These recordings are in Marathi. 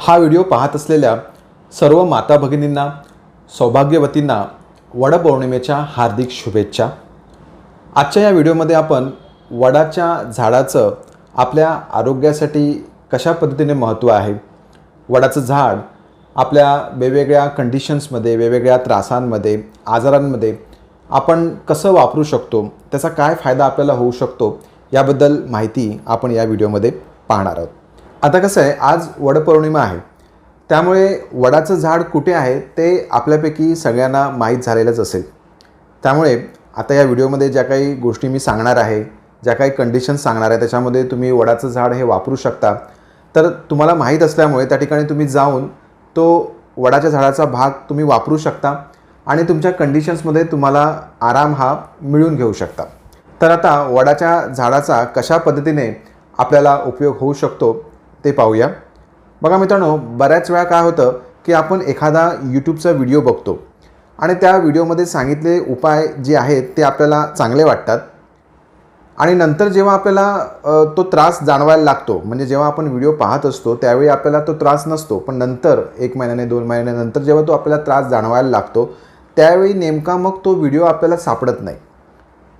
हा व्हिडिओ पाहत असलेल्या सर्व माता भगिनींना सौभाग्यवतींना वडपौर्णिमेच्या हार्दिक शुभेच्छा. आजच्या या व्हिडिओमध्ये आपण वडाच्या झाडाचं आपल्या आरोग्यासाठी कशा पद्धतीने महत्त्व आहे वडाचं झाड आपल्या वेगवेगळ्या कंडिशन्समध्ये वेगवेगळ्या त्रासांमध्ये आजारांमध्ये आपण कसं वापरू शकतो त्याचा काय फायदा आपल्याला होऊ शकतो याबद्दल माहिती आपण या व्हिडिओमध्ये पाहणार आहोत. आता कसं आहे आज वडपौर्णिमा आहे. त्यामुळे वडाचं झाड कुठे आहे ते आपल्यापैकी सगळ्यांना माहीत झालेलंच असेल. त्यामुळे आता या व्हिडिओमध्ये ज्या काही गोष्टी मी सांगणार आहे ज्या काही कंडिशन्स सांगणार आहे त्याच्यामध्ये तुम्ही वडाचं झाड हे वापरू शकता. तर तुम्हाला माहीत असल्यामुळे त्या ठिकाणी तुम्ही जाऊन तो वडाच्या झाडाचा भाग तुम्ही वापरू शकता आणि तुमच्या कंडिशन्समध्ये तुम्हाला आराम हा मिळून घेऊ शकता. तर आता वडाच्या झाडाचा कशा पद्धतीने आपल्याला उपयोग होऊ शकतो ते पाहूया. बघा मित्रांनो बऱ्याच वेळा काय होतं की आपण एखादा यूट्यूबचा व्हिडिओ बघतो आणि त्या व्हिडिओमध्ये सांगितले उपाय जे आहेत ते आपल्याला चांगले वाटतात आणि नंतर जेव्हा आपल्याला तो त्रास जाणवायला लागतो म्हणजे जेव्हा आपण व्हिडिओ पाहत असतो त्यावेळी आपल्याला तो त्रास नसतो पण नंतर एक महिन्याने दोन महिन्यानंतर जेव्हा तो आपल्याला त्रास जाणवायला लागतो त्यावेळी नेमका मग तो व्हिडिओ आपल्याला सापडत नाही.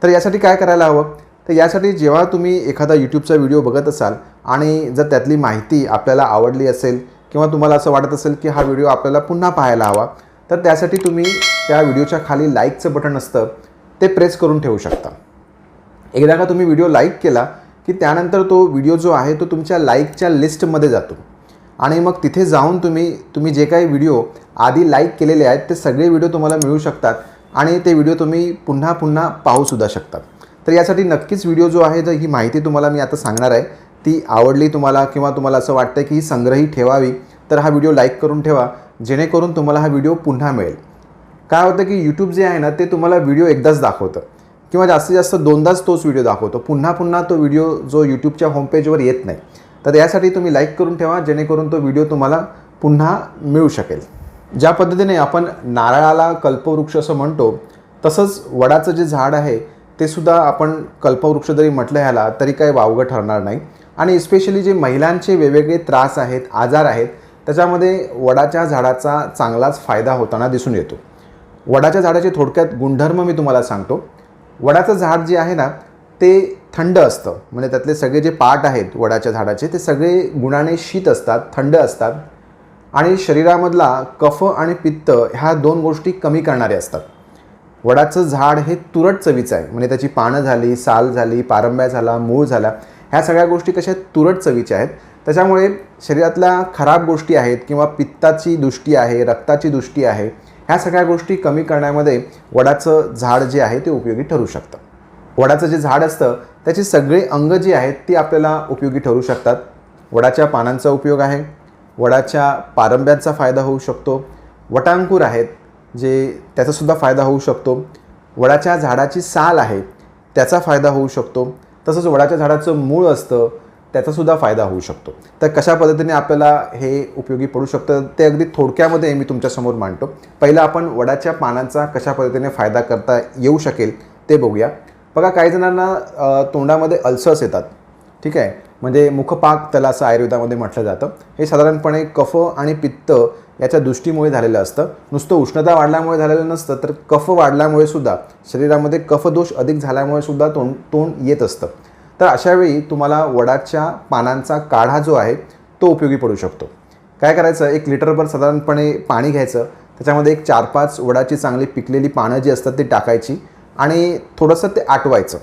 तर यासाठी काय करायला हवं? तर यासाठी जेव्हा तुम्ही एखादा यूट्यूबचा व्हिडिओ बघत असाल आणि जर त्यातली माहिती आपल्याला आवडली असेल किंवा तुम्हाला असं वाटत असेल की हा व्हिडिओ आपल्याला पुन्हा पाहायला हवा तर त्यासाठी तुम्ही त्या व्हिडिओच्या खाली लाईकचं बटन असतं ते प्रेस करून ठेवू शकता. एकदा का तुम्ही व्हिडिओ लाईक केला की त्यानंतर तो व्हिडिओ जो आहे तो तुमच्या लाईकच्या लिस्टमध्ये जातो. आणि मग तिथे जाऊन तुम्ही तुम्ही जे काही व्हिडिओ आधी लाईक केलेले आहेत ते सगळे व्हिडिओ तुम्हाला मिळू शकतात आणि ते व्हिडिओ तुम्ही पुन्हा पुन्हा पाहूसुद्धा शकतात तर यासाठी नक्कीच व्हिडिओ जो आहे जर ही माहिती तुम्हाला मी आता सांगणार आहे. ती आवडली तुम्हाला किंवा तुम्हाला असं वाटतं की ही संग्रही ठेवावी तर हा व्हिडिओ लाईक करून ठेवा जेणेकरून तुम्हाला हा व्हिडिओ पुन्हा मिळेल. काय होतं की यूट्यूब जे आहे ना ते तुम्हाला व्हिडिओ एकदाच दाखवतं. किंवा जास्तीत जास्त दोनदाच तोच व्हिडिओ दाखवतो. पुन्हा पुन्हा तो व्हिडिओ जो यूट्यूबच्या होमपेजवर येत नाही. तर यासाठी तुम्ही लाईक करून ठेवा जेणेकरून तो व्हिडिओ तुम्हाला पुन्हा मिळू शकेल. ज्या पद्धतीने आपण नारळाला कल्पवृक्ष असं म्हणतो तसंच वडाचं जे झाड आहे ते सुद्धा आपण कल्पवृक्ष जरी म्हटलं ह्याला तरी काही वावगं ठरणार नाही. आणि स्पेशली जे महिलांचे वेगवेगळे त्रास आहेत आजार आहेत त्याच्यामध्ये वडाच्या झाडाचा चांगलाच फायदा होताना दिसून येतो. वडाच्या झाडाचे थोडक्यात गुणधर्म मी तुम्हाला सांगतो. वडाचं झाड जे आहे ना ते थंड असतं. म्हणजे त्यातले सगळे जे पार्ट आहेत वडाच्या झाडाचे ते सगळे गुणाने शीत असतात थंड असतात. आणि शरीरामधला कफ आणि पित्त ह्या दोन गोष्टी कमी करणारे असतात. वडाचं झाड हे तुरट चवीचं आहे. म्हणजे त्याची पानं झाली साल झाली पारंब्या झाला मूळ झाला ह्या सगळ्या गोष्टी कशा तुरट चवीच्या आहेत. त्याच्यामुळे शरीरातल्या खराब गोष्टी आहेत किंवा पित्ताची दृष्टी आहे रक्ताची दृष्टी आहे ह्या सगळ्या गोष्टी कमी करण्यामध्ये वडाचं झाड जे आहे ते उपयोगी ठरू शकतं. वडाचं जे झाड असतं त्याची सगळे अंग जी आहेत ती आपल्याला उपयोगी ठरू शकतात. वडाच्या पानांचा उपयोग आहे. वडाच्या पारंब्यांचा फायदा होऊ शकतो. वटांकूर आहेत जे त्याचासुद्धा फायदा होऊ शकतो. वडाच्या झाडाची साल आहे त्याचा फायदा होऊ शकतो. तसंच वडाच्या झाडाचं मूळ असतं त्याचासुद्धा फायदा होऊ शकतो. तर कशा पद्धतीने आपल्याला हे उपयोगी पडू शकतं ते अगदी थोडक्यामध्ये मी तुमच्यासमोर मांडतो. पहिलं आपण वडाच्या पानांचा कशा पद्धतीने फायदा करता येऊ शकेल ते बघूया. बघा काही जणांना तोंडामध्ये अल्सर्स येतात. ठीक आहे? म्हणजे मुखपाक त्याला असं आयुर्वेदामध्ये म्हटलं जातं. हे साधारणपणे कफ आणि पित्त याच्या दृष्टीमुळे झालेलं असतं. नुसतं उष्णता वाढल्यामुळे झालेलं नसतं तर कफ वाढल्यामुळे सुद्धा शरीरामध्ये कफदोष अधिक झाल्यामुळे सुद्धा तोंड तोंड येत असतं. तर अशावेळी तुम्हाला वडाच्या पानांचा काढा जो आहे तो उपयोगी पडू शकतो. काय करायचं? एक लिटरभर साधारणपणे पाणी घ्यायचं. त्याच्यामध्ये एक चार पाच वडाची चांगली पिकलेली पानं जी असतात ती टाकायची आणि थोडंसं ते आटवायचं.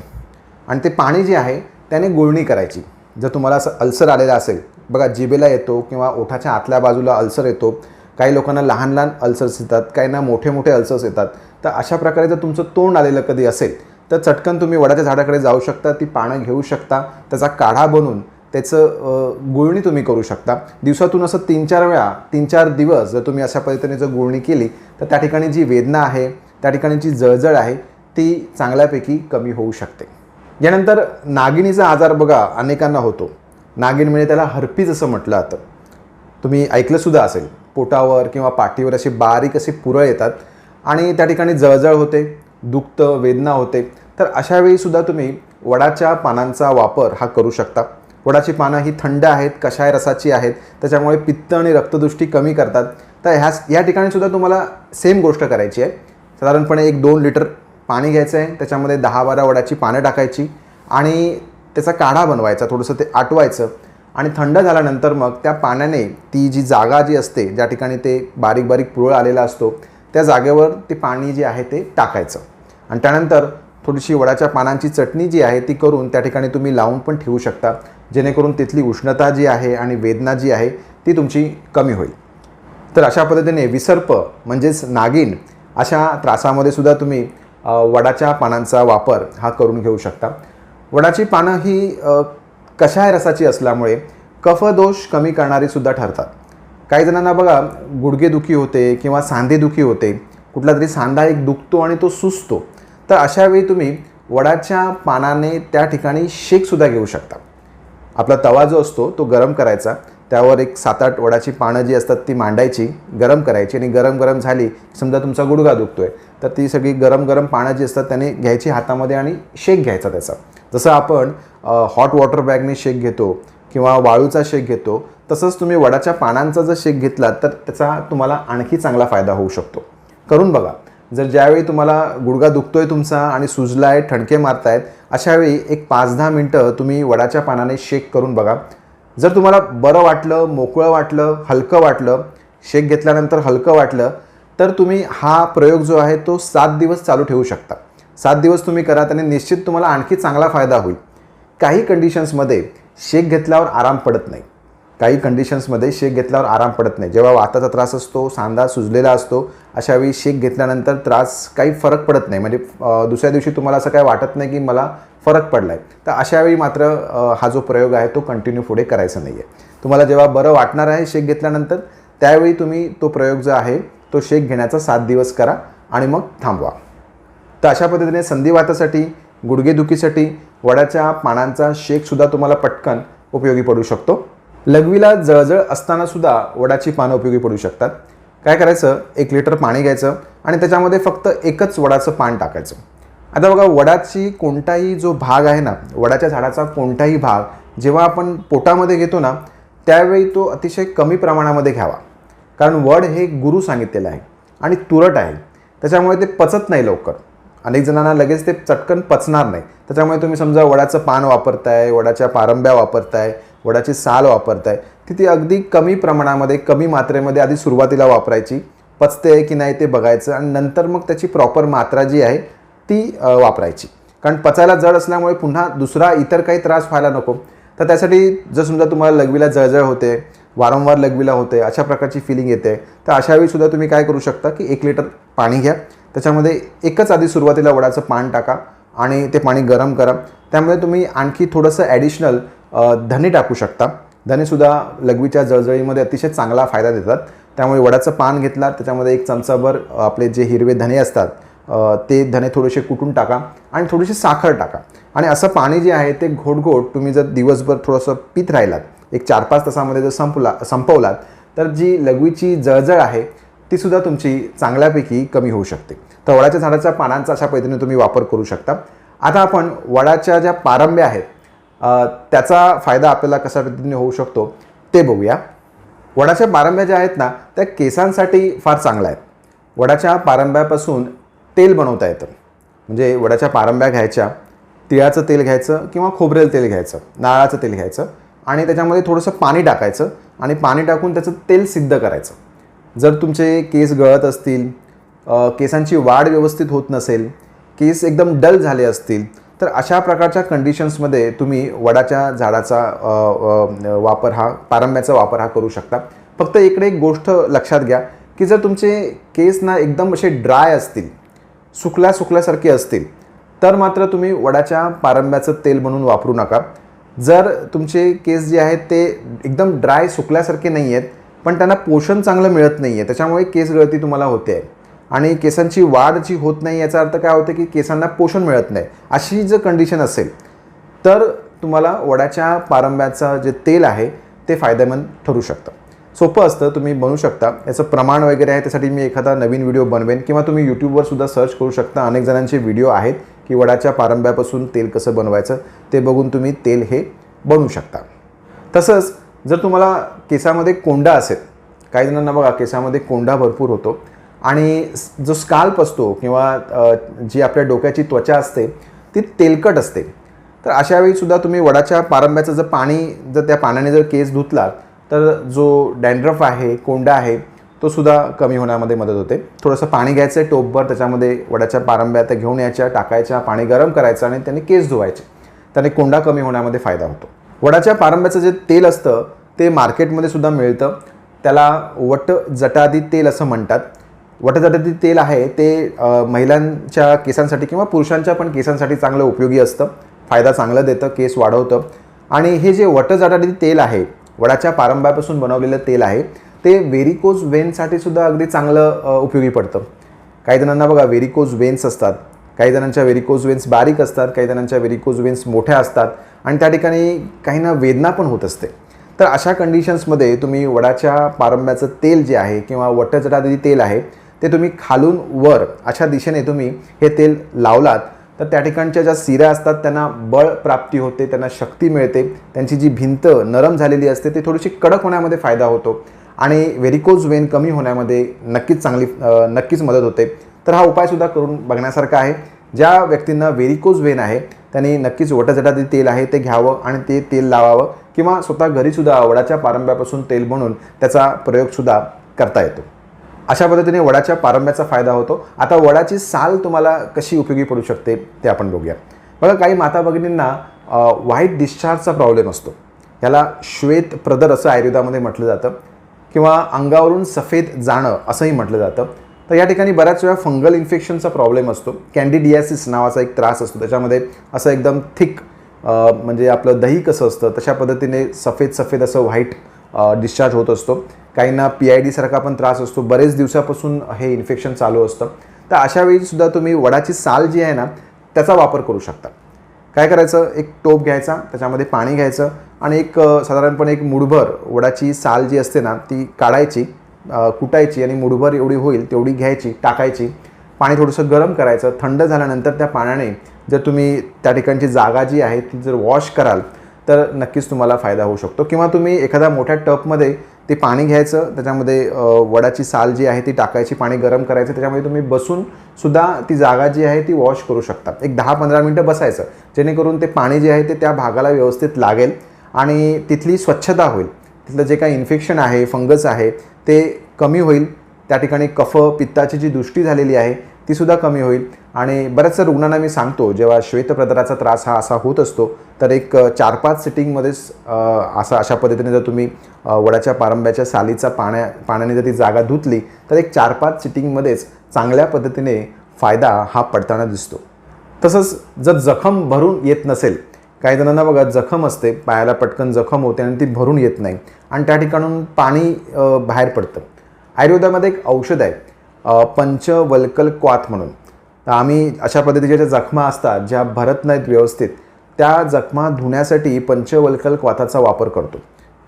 आणि ते पाणी जे आहे त्याने गुळणी करायची. जर तुम्हाला असं अल्सर आलेला असेल बघा जिबेला येतो किंवा ओठाच्या आतल्या बाजूला अल्सर येतो काही लोकांना लहान लहान अल्सर्स येतात काहींना मोठे मोठे अल्सर्स येतात तर अशा प्रकारे जर तुमचं तोंड आलेलं कधी असेल तर चटकन तुम्ही वडाच्या झाडाकडे जाऊ शकता ती पानं घेऊ शकता त्याचा काढा बनवून त्याचं गुळणी तुम्ही करू शकता. दिवसातून असं तीन चार वेळा तीन चार दिवस जर तुम्ही अशा पद्धतीने जर गुळणी केली तर त्या ठिकाणी जी वेदना आहे त्या ठिकाणी जी जळजळ आहे ती चांगल्यापैकी कमी होऊ शकते. यानंतर नागिनीचा आजार बघा अनेकांना होतो. नागिन म्हणजे त्याला हर्पीज असं म्हटलं जातं. तुम्ही ऐकलंसुद्धा असेल पोटावर किंवा पाठीवर असे बारीक असे पुरळ येतात आणि त्या ठिकाणी जळजळ होते दुखतं वेदना होते. तर अशा वेळीसुद्धा तुम्ही वडाच्या पानांचा वापर हा करू शकता. वडाची पानं ही थंड आहेत कशाय रसाची आहेत त्याच्यामुळे पित्त आणि रक्तदृष्टी कमी करतात. तर ह्या या ठिकाणीसुद्धा तुम्हाला सेम गोष्ट करायची आहे. साधारणपणे एक दोन लिटर पाणी घ्यायचं आहे त्याच्यामध्ये दहा बारा वडाची पानं टाकायची आणि त्याचा काढा बनवायचा थोडंसं ते आटवायचं आणि थंड झाल्यानंतर मग त्या पाण्याने ती जी जागा जी असते ज्या ठिकाणी ते बारीक बारीक पुरळ आलेला असतो त्या जागेवर ते पाणी जे आहे ते टाकायचं. आणि त्यानंतर थोडीशी वडाच्या पानांची चटणी जी आहे ती करून त्या ठिकाणी तुम्ही लावून पण ठेवू शकता. जेणेकरून तिथली उष्णता जी आहे आणि वेदना जी आहे ती तुमची कमी होईल. तर अशा पद्धतीने विसर्प म्हणजेच नागिन अशा त्रासामध्ये सुद्धा तुम्ही वडाच्या पानांचा वापर हा करून घेऊ शकता. वडाची पानं ही कशाय रसाची असल्यामुळे कफदोष कमी करणारी सुद्धा ठरतात. काही जणांना बघा गुडघेदुखी होते किंवा सांधेदुखी होते कुठला तरी सांधा एक दुखतो आणि तो सुचतो तर अशावेळी तुम्ही वडाच्या पानाने त्या ठिकाणी शेकसुद्धा घेऊ शकता. आपला तवा जो असतो तो गरम करायचा. त्यावर एक सात आठ वडाची पानं जी असतात ती मांडायची गरम करायची आणि गरम गरम झाली समजा तुमचा गुडघा दुखतो आहे तर ती सगळी गरम गरम पानं जी असतात त्याने घ्यायची हातामध्ये आणि शेक घ्यायचा त्याचा. जसं आपण हॉट वॉटर बॅगने शेक घेतो किंवा वाळूचा शेक घेतो तसंच तुम्ही वडाच्या पानांचा जर शेक घेतला तर त्याचा तुम्हाला आणखी चांगला फायदा होऊ शकतो. करून बघा जर ज्यावेळी तुम्हाला गुडघा दुखतोय तुमचा आणि सुजला आहे ठणके मारतायत अशावेळी एक पाच दहा मिनटं तुम्ही वडाच्या पानाने शेक करून बघा. जर तुम्हाला बरं वाटलं मोकळं वाटलं हलकं वाटलं शेक घेतल्यानंतर हलकं वाटलं तर तुम्ही हा प्रयोग जो आहे तो सात दिवस चालू ठेवू शकता. सात दिवस तुम्ही करा त्याने निश्चित तुम्हाला आणखी चांगला फायदा होईल. काही कंडिशन्समध्ये शेक घेतल्यावर आराम पडत नाही. काही कंडिशन्समध्ये शेक घेतल्यावर आराम पडत नाही. जेव्हा वाताचा त्रास असतो सांधा सुजलेला असतो अशावेळी शेक घेतल्यानंतर त्रास काही फरक पडत नाही. म्हणजे दुसऱ्या दिवशी तुम्हाला असं काही वाटत नाही की मला फरक पडला आहे तर अशावेळी मात्र हा जो प्रयोग आहे तो कंटिन्यू पुढे करायचा नाही आहे तुम्हाला जेव्हा बरं वाटणार आहे शेक घेतल्यानंतर त्यावेळी तुम्ही तो प्रयोग जो आहे तो शेक घेण्याचा सात दिवस करा आणि मग थांबवा. तर अशा पद्धतीने संधिवातासाठी गुडघेदुखीसाठी वडाच्या पानांचा शेकसुद्धा तुम्हाला पटकन उपयोगी पडू शकतो. लघवीला जळजळ असताना सुद्धा वडाची पानं उपयोगी पडू शकतात. काय करायचं? एक लिटर पाणी घ्यायचं आणि त्याच्यामध्ये फक्त एकच वडाचं पान टाकायचं. आता बघा वडाची कोणताही जो भाग आहे ना वडाच्या झाडाचा कोणताही भाग जेव्हा आपण पोटामध्ये घेतो ना त्यावेळी तो अतिशय कमी प्रमाणामध्ये घ्यावा. कारण वड हे गुरु सांगितलेलं आहे आणि तुरट आहे. त्याच्यामुळे ते पचत नाही लवकर. अनेक जणांना लगेच ते चटकन पचणार नाही. त्याच्यामुळे तुम्ही समजा वडाचं पान वापरताय वडाच्या पारंब्या वापरताय वडाची साल वापरताय ती ती अगदी कमी प्रमाणामध्ये कमी मात्रेमध्ये आधी सुरुवातीला वापरायची. पचते आहे की नाही ते बघायचं आणि नंतर मग त्याची प्रॉपर मात्रा जी आहे ती वापरायची. कारण पचायला जड असल्यामुळे पुन्हा दुसरा इतर काही त्रास व्हायला नको. तर त्यासाठी जर समजा तुम्हाला लघवीला जळजळ होते वारंवार लघवीला होते अशा प्रकारची फिलिंग येते तर अशावेळी सुद्धा तुम्ही काय करू शकता की एक लिटर पाणी घ्या. त्याच्यामध्ये एकच आधी सुरुवातीला वडाचं पान टाका आणि ते पाणी गरम करा. त्यामुळे तुम्ही आणखी थोडंसं ॲडिशनल धने टाकू शकता. धनेसुद्धा लघवीच्या जळजळीमध्ये अतिशय चांगला फायदा देतात. त्यामुळे वडाचं पान घेतला त्याच्यामध्ये एक चमचाभर आपले जे हिरवे धने असतात ते धने थोडेसे कुटून टाका आणि थोडीशी साखर टाका. आणि असं पाणी जे आहे ते घोटघोट तुम्ही जर दिवसभर थोडंसं पित राहिलात एक चार पाच तासामध्ये जर संपला संपवलात तर जी लघवीची जळजळ आहे तीसुद्धा तुमची चांगल्यापैकी कमी होऊ शकते. तर वडाच्या झाडाच्या पानांचा अशा पद्धतीने तुम्ही वापर करू शकता. आता आपण वडाच्या ज्या पारंब्या आहेत त्याचा फायदा आपल्याला कशा पद्धतीने होऊ शकतो ते बघूया. वडाच्या पारंब्या ज्या आहेत ना त्या केसांसाठी फार चांगल्या आहेत. वडाच्या पारंब्यापासून तेल बनवता येतं. म्हणजे वडाच्या पारंब्या घ्यायच्या तिळाचं तेल घ्यायचं किंवा खोबरेल तेल घ्यायचं नारळाचं तेल घ्यायचं आणि त्याच्यामध्ये थोडंसं पाणी टाकायचं आणि पाणी टाकून त्याचं तेल सिद्ध करायचं. जर तुमचे केस गळत असतील केसांची वाढ व्यवस्थित होत नसेल केस एकदम डल झाले असतील तर अशा प्रकारच्या कंडिशन्समध्ये तुम्ही वडाच्या झाडाचा वापर हा पारंब्याचा वापर हा करू शकता. फक्त इकडे एक गोष्ट लक्षात घ्या की जर तुमचे केस ना एकदम असे ड्राय असतील सुकल्या सुकल्यासारखे असतील तर मात्र तुम्ही वडाच्या पारंब्याचं तेल म्हणून वापरू नका. जर तुमचे केस जे आहेत ते एकदम ड्राय सुकल्यासारखे नाही आहेत पण त्यांना पोषण चांगलं मिळत नाही आहे त्याच्यामुळे केस गळती तुम्हाला होते आहे. आणि केसांची वाढ जी होत नाही याचा अर्थ काय होतं की केसांना पोषण मिळत नाही. अशी जर कंडिशन असेल तर तुम्हाला वडाच्या पारंब्याचं जे तेल आहे ते फायदेमंद ठरू शकतं. सोपं असतं तुम्ही बनवू शकता. याचं प्रमाण वगैरे आहे त्यासाठी मी एखादा नवीन व्हिडिओ बनवेन किंवा तुम्ही यूट्यूबवर सुद्धा सर्च करू शकता. अनेक जणांचे व्हिडिओ आहेत की वडाच्या पारंब्यापासून तेल कसं बनवायचं ते बघून तुम्ही तेल हे बनवू शकता. तसंच जर तुम्हाला केसामध्ये कोंडा असेल काही जणांना बघा केसामध्ये कोंडा भरपूर होतो. आणि जो स्काल्प असतो किंवा जी आपल्या डोक्याची त्वचा असते ती तेलकट असते. तर अशा सुद्धा तुम्ही वडाच्या पारंब्याचं जर पाणी जर त्या पाण्याने जर केस धुतलात तर जो डँड्रफ आहे कोंडा आहे तो सुद्धा कमी होण्यामध्ये मदत होते. थोडंसं पाणी घ्यायचं आहे टोपभर त्याच्यामध्ये वडाच्या पारंब्या त्या घेऊन यायच्या टाकायच्या पाणी गरम करायचं आणि त्याने केस धुवायचे. त्याने कोंडा कमी होण्यामध्ये फायदा होतो. वडाच्या पारंब्याचं जे तेल असतं ते मार्केटमध्ये सुद्धा मिळतं. त्याला वट जटादी तेल असं म्हणतात. वटजटादी तेल आहे ते महिलांच्या केसांसाठी किंवा पुरुषांच्या पण केसांसाठी चांगलं उपयोगी असतं. फायदा चांगलं देतं केस वाढवतं. आणि हे जे वटजटादी तेल आहे वडाच्या पारंब्यापासून बनवलेलं तेल आहे ते व्हेरिकोज वेनसाठी सुद्धा अगदी चांगलं उपयोगी पडतं. काही जणांना बघा व्हेरिकोज वेन्स असतात. काही जणांच्या व्हेरिकोज वेन्स बारीक असतात काही जणांच्या व्हेरिकोज वेन्स मोठ्या असतात. आणि त्या ठिकाणी काहींना वेदना पण होत असते. तर अशा कंडिशन्समध्ये तुम्ही वडाच्या पारंब्याचं तेल जे आहे किंवा वटजटादी तेल आहे ते तुम्ही खालून वर अशा दिशेने तुम्ही हे तेल लावलात तर त्या ठिकाणच्या ज्या सिऱ्या असतात त्यांना बळ प्राप्ती होते त्यांना शक्ती मिळते त्यांची जी भिंत नरम झालेली असते ती थोडीशी कडक होण्यामध्ये फायदा होतो आणि व्हेरिकोज वेन कमी होण्यामध्ये नक्कीच चांगली नक्कीच मदत होते. तर हा उपायसुद्धा करून बघण्यासारखा आहे. ज्या व्यक्तींना व्हेरिकोज वेन आहे त्यांनी नक्कीच वटजटादी तेल आहे ते घ्यावं आणि ते तेल लावावं किंवा स्वतः घरीसुद्धा वडाच्या पारंब्यापासून तेल बनवून त्याचा प्रयोगसुद्धा करता येतो. अशा पद्धतीने वडाच्या पारंब्याचा फायदा होतो. आता वडाची साल तुम्हाला कशी उपयोगी पडू शकते ते आपण बघूया. बघा काही माता भगिनींना व्हाईट डिस्चार्जचा प्रॉब्लेम असतो. याला श्वेत प्रदर असं आयुर्वेदामध्ये म्हटलं जातं किंवा अंगावरून सफेद जाणं असंही म्हटलं जातं. तर या ठिकाणी बऱ्याच वेळा फंगल इन्फेक्शनचा प्रॉब्लेम असतो. कॅन्डिडियासिस नावाचा एक त्रास असतो. त्याच्यामध्ये असं एकदम थिक म्हणजे आपलं दही कसं असतं तशा पद्धतीने सफेद सफेद असं व्हाईट डिस्चार्ज होत असतो. काहींना पी आय डीसारखा पण त्रास असतो. बरेच दिवसापासून हे इन्फेक्शन चालू असतं. तर अशा वेळीसुद्धा तुम्ही वडाची साल जी आहे ना त्याचा वापर करू शकता. काय करायचं? एक टोप घ्यायचा त्याच्यामध्ये पाणी घ्यायचं आणि एक साधारणपणे एक मुठभर वडाची साल जी असते ना ती काढायची कुटायची आणि मुठभर एवढी होईल तेवढी घ्यायची टाकायची. पाणी थोडंसं गरम करायचं. थंड झाल्यानंतर त्या पाण्याने जर तुम्ही त्या ठिकाणची जागा जी आहे ती जर वॉश कराल तर नक्कीच तुम्हाला फायदा होऊ शकतो. किंवा तुम्ही एखाद्या मोठ्या टपमध्ये ते पाणी घ्यायचं त्याच्यामध्ये वडाची साल जी आहे ती टाकायची पाणी गरम करायचं त्याच्यामध्ये तुम्ही बसून सुद्धा ती जागा जी आहे ती वॉश करू शकता. एक दहा पंधरा मिनटं बसायचं जेणेकरून ते पाणी जे आहे ते त्या भागाला व्यवस्थित लागेल आणि तिथली स्वच्छता होईल. तिथलं जे काही इन्फेक्शन आहे फंगस आहे ते कमी होईल. त्या ठिकाणी कफ पित्ताची जी दृष्टी झालेली आहे ती सुद्धा कमी होईल. आणि बऱ्याचशा रुग्णांना मी सांगतो जेव्हा श्वेतप्रदराचा त्रास हा असा होत असतो तर एक चार पाच सिटिंगमध्येच असा अशा पद्धतीने जर तुम्ही वडाच्या पारंब्याच्या सालीचा पाण्या पाण्याने जर ती जागा धुतली तर एक चार पाच सिटिंगमध्येच चांगल्या पद्धतीने फायदा हा पडताना दिसतो. तसंच जर जखम भरून येत नसेल काही जणांना बघा जखम असते पायाला पटकन जखम होते आणि ती भरून येत नाही. आणि त्या ठिकाणून पाणी बाहेर पडतं. आयुर्वेदामध्ये एक औषध आहे पंचवल्कल क्वाथ म्हणून. तर आम्ही अशा पद्धतीच्या ज्या जखमा असतात ज्या भरत नाहीत व्यवस्थित त्या जखमा धुण्यासाठी पंचवल्कल क्वाथाचा वापर करतो.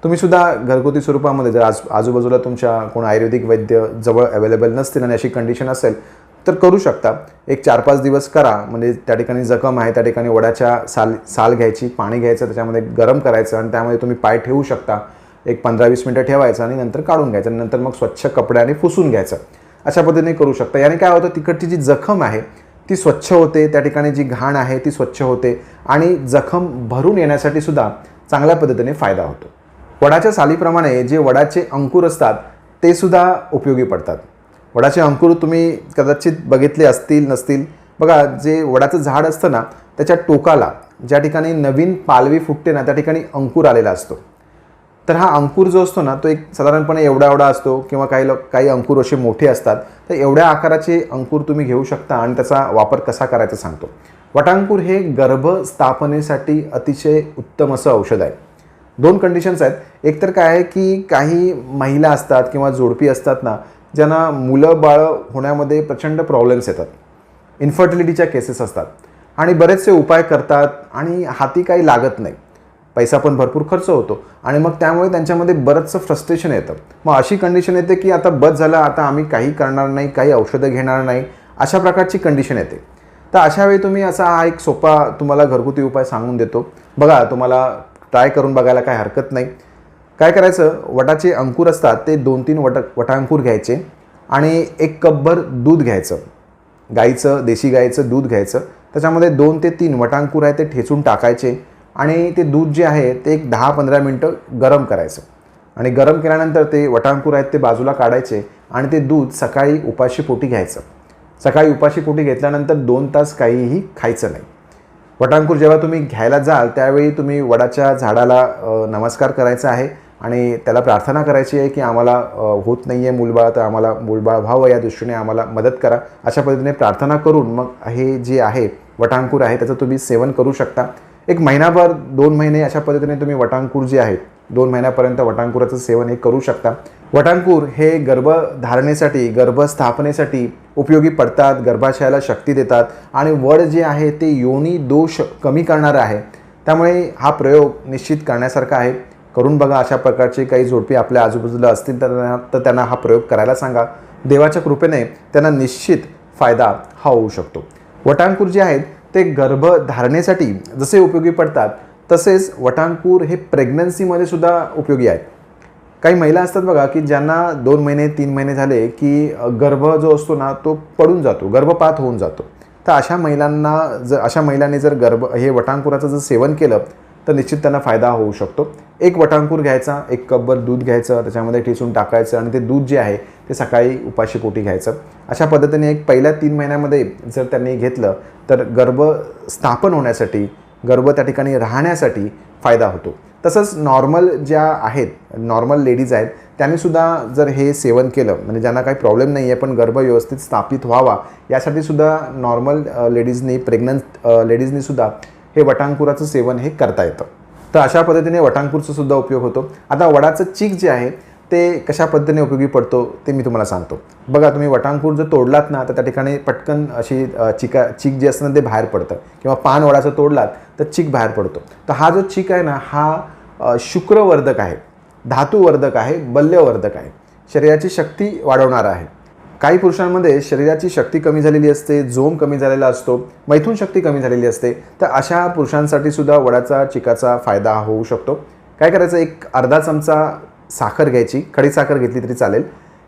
तुम्ही सुद्धा घरगुती स्वरूपामध्ये जर आज आजूबाजूला तुमच्या कोण आयुर्वेदिक वैद्य जवळ अवेलेबल नसतील आणि अशी कंडिशन असेल तर करू शकता. एक चार पाच दिवस करा. म्हणजे त्या ठिकाणी जखम आहे त्या ठिकाणी वडाच्या साल साल घ्यायची पाणी घ्यायचं त्याच्यामध्ये गरम करायचं आणि त्यामध्ये तुम्ही पाय ठेवू शकता. एक पंधरा वीस मिनटं ठेवायचं आणि नंतर काढून घ्यायचं नंतर मग स्वच्छ कपड्याने पुसून घ्यायचं. अशा पद्धतीने करू शकता. याने काय होतं तिकडची जी जखम आहे ती स्वच्छ होते त्या ठिकाणी जी घाण आहे ती स्वच्छ होते आणि जखम भरून येण्यासाठी सुद्धा चांगल्या पद्धतीने फायदा होतो. वडाच्या सालीप्रमाणे जे वडाचे अंकुर असतात ते सुद्धा उपयोगी पडतात. वडाचे अंकुर तुम्ही कदाचित बघितले असतील नसतील. बघा जे वडाचं झाड असतं ना त्याच्या टोकाला ज्या ठिकाणी नवीन पालवी फुटते ना त्या ठिकाणी अंकुर आलेला असतो. तर हा अंकुर जो असतो ना तो एक साधारणपणे एवढा एवढा असतो किंवा काही लोक काही अंकुर असे मोठे असतात तर एवढ्या आकाराचे अंकुर तुम्ही घेऊ शकता आणि त्याचा वापर कसा करायचा सांगतो. वटांकूर हे गर्भ स्थापनेसाठी अतिशय उत्तम असं औषध आहे. दोन कंडिशन्स आहेत. एक तर काय आहे की काही महिला असतात किंवा जोडपी असतात ना ज्यांना मुलं बाळं होण्यामध्ये प्रचंड प्रॉब्लेम्स येतात. इन्फर्टिलिटीच्या केसेस असतात. आणि बरेचसे उपाय करतात आणि हाती काही लागत नाही. पैसा पण भरपूर खर्च होतो. आणि मग त्यामुळे त्यांच्यामध्ये बरंचसं फ्रस्ट्रेशन येतं. मग अशी कंडिशन येते की आता बस झालं आता आम्ही काही करणार नाही काही औषधं घेणार नाही अशा प्रकारची कंडिशन येते. तर अशा वेळी तुम्ही असा हा एक सोपा तुम्हाला घरगुती उपाय सांगून देतो. बघा तुम्हाला ट्राय करून बघायला काय हरकत नाही. काय करायचं? वटाचे अंकुर असतात ते दोन तीन वट वटांकूर घ्यायचे आणि एक कपभर दूध घ्यायचं. गाईचं देशी गाईचं दूध घ्यायचं. त्याच्यामध्ये दोन ते तीन वटांकूर आहे ते ठेचून टाकायचे. आणि ते दूध जे आहे ते एक दहा पंधरा मिनटं गरम करायचं. आणि गरम केल्यानंतर ते वटांकूर आहेत ते बाजूला काढायचे आणि ते दूध सकाळी उपाशी पोटी घ्यायचं. सकाळी उपाशी पोटी घेतल्यानंतर दोन तास काहीही खायचं नाही. वटांकूर जेव्हा तुम्ही घ्यायला जाल त्यावेळी तुम्ही वडाच्या झाडाला नमस्कार करायचा आहे आणि त्याला प्रार्थना करायची आहे की आम्हाला होत नाही आहे मूलबाळ तर आम्हाला मूलबाळ व्हावं या दृष्टीने आम्हाला मदत करा. अशा पद्धतीने प्रार्थना करून मग हे जे आहे वटांकूर आहे त्याचं तुम्ही सेवन करू शकता. एक महिनाभर दोन महिने अशा पद्धतीने तुम्ही वटांकूर जे आहेत दोन महिन्यापर्यंत वटांकुराचं सेवन हे करू शकता. वटांकूर हे गर्भधारणेसाठी गर्भस्थापनेसाठी उपयोगी पडतात गर्भाशयाला शक्ती देतात आणि वड जे आहे ते योनी दोष कमी करणारं आहे. त्यामुळे हा प्रयोग निश्चित करण्यासारखा आहे. करून बघा अशा प्रकारचे काही जोडपी आपल्या आजूबाजूला असतील तर त्यांना तर त्यांना हा प्रयोग करायला सांगा. देवाच्या कृपेने त्यांना निश्चित फायदा हा होऊ शकतो. वटांकूर जे आहेत ते गर्भधारणेसाठी जसे उपयोगी पडतात तसेच वटांकूर हे प्रेग्नन्सीमध्ये सुद्धा उपयोगी आहेत. काही महिला असतात बघा की ज्यांना दोन महिने तीन महिने झाले की गर्भ जो असतो ना तो पडून जातो गर्भपात होऊन जातो. तर अशा महिलांना जर अशा महिलांनी जर गर्भ हे वटांकुराचं जर सेवन केलं तर निश्चित त्यांना फायदा होऊ शकतो. एक वटांकूर घ्यायचा एक कपभर दूध घ्यायचं त्याच्यामध्ये ठेचून टाकायचं आणि ते दूध जे आहे ते सकाळी उपाशी पोटी घ्यायचं. अशा पद्धतीने एक पहिल्या तीन महिन्यामध्ये जर त्यांनी घेतलं तर गर्भ स्थापन होण्यासाठी गर्भ त्या ठिकाणी राहण्यासाठी फायदा होतो. तसंच नॉर्मल ज्या आहेत नॉर्मल लेडीज आहेत त्यांनीसुद्धा जर हे सेवन केलं म्हणजे ज्यांना काही प्रॉब्लेम नाही आहे पण गर्भ व्यवस्थित स्थापित व्हावा यासाठी सुद्धा नॉर्मल लेडीजनी प्रेग्नंट लेडीजनीसुद्धा हे वटांकुराचं सेवन हे करता येतं. तर अशा पद्धतीने वटांकूरचा सुद्धा उपयोग होतो. आता वडाचं चीक जे आहे ते कशा पद्धतीने उपयोगी पडतो ते मी तुम्हाला सांगतो. बघा तुम्ही वटांकूर जर तोडलात ना तर त्या ठिकाणी पटकन अशी चिका चीक जे असतं ना ते बाहेर पडतं. किंवा पान वडाचं तोडलात तर चीक बाहेर पडतो. तर हा जो चीक आहे ना हा शुक्रवर्धक आहे धातुवर्धक आहे बल्यवर्धक आहे. शरीराची शक्ती वाढवणारा आहे. काही पुरुषांमध्ये शरीराची शक्ती कमी झालेली असते जोम कमी झालेला असतो मैथून शक्ती कमी झालेली असते तर अशा पुरुषांसाठी सुद्धा वडाचा चिकाचा फायदा हा होऊ शकतो. काय करायचं? एक अर्धा चमचा साखर घ्यायची खडी साखर घेतली तरी चालेल.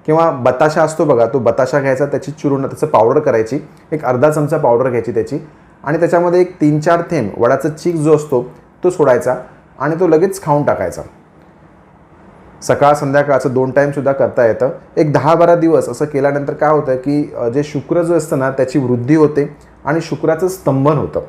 किंवा बताशा असतो बघा तो बताशा घ्यायचा त्याची चुरून त्याचं पावडर करायची एक अर्धा चमचा पावडर घ्यायची त्याची. आणि त्याच्यामध्ये एक तीन चार थेंब वडाचा चीक जो असतो तो सोडायचा आणि तो लगेच खाऊन टाकायचा. सकाळ संध्याकाळ असं दोन टाईमसुद्धा करता येतं. एक दहा बारा दिवस असं केल्यानंतर काय होतं की जे शुक्र जो असतं ना त्याची वृद्धी होते आणि शुक्राचं स्तंभन होतं.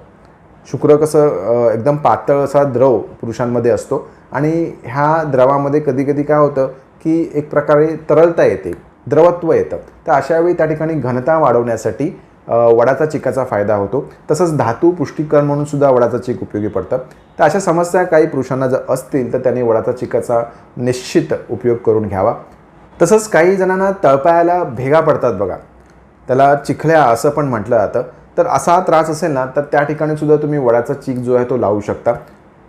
शुक्र कसं एकदम पातळ असा द्रव पुरुषांमध्ये असतो आणि ह्या द्रवामध्ये कधी कधी काय होतं की एक प्रकारे तरलता येते द्रवत्व येतं. तर अशावेळी त्या ठिकाणी घनता वाढवण्यासाठी वडाचा चिकाचा फायदा होतो. तसंच धातू पुष्टीकरण म्हणून सुद्धा वडाचा चिक उपयोगी पडतं. तर अशा समस्या काही पुरुषांना जर असतील तर त्यांनी वडाचा चिकाचा निश्चित उपयोग करून घ्यावा. तसंच काही जणांना तळपायाला भेगा पडतात बघा. त्याला चिखल्या असं पण म्हटलं जातं. तर असा त्रास असेल ना तर त्या ठिकाणी सुद्धा तुम्ही वडाचा चीक जो आहे तो लावू शकता.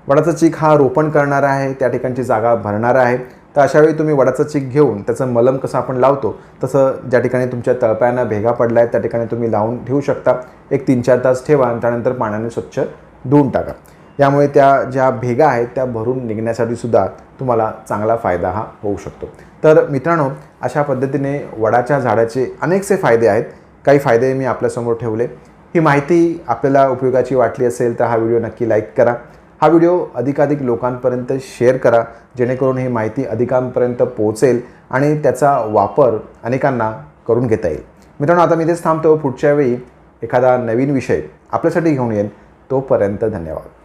वडाचा चीक हा रोपण करणारा आहे त्या ठिकाणची जागा भरणारा आहे. तर अशावेळी तुम्ही वडाचं चीक घेऊन त्याचं मलम कसं आपण लावतो तसं ज्या ठिकाणी तुमच्या तळपायांना भेगा पडला आहेत त्या ठिकाणी तुम्ही लावून ठेवू शकता. एक तीन चार तास ठेवा आणि त्यानंतर पाण्याने स्वच्छ धुवून टाका. यामुळे त्या ज्या भेगा आहेत त्या भरून निघण्यासाठी सुद्धा तुम्हाला चांगला फायदा हा होऊ शकतो. तर मित्रांनो अशा पद्धतीने वडाच्या झाडाचे अनेकसे फायदे आहेत. काही फायदे मी आपल्यासमोर ठेवले. ही माहिती आपल्याला उपयोगाची वाटली असेल तर हा व्हिडिओ नक्की लाईक करा. हा व्हिडिओ अधिकाधिक लोकांपर्यंत शेअर करा जेणेकरून ही माहिती अधिकांपर्यंत पोहोचेल आणि त्याचा वापर अनेकांना करून घेता येईल. मित्रांनो आता मी इथेच थांबतो. पुढच्या वेळी एखादा नवीन विषय आपल्यासाठी घेऊन येईल. तोपर्यंत धन्यवाद.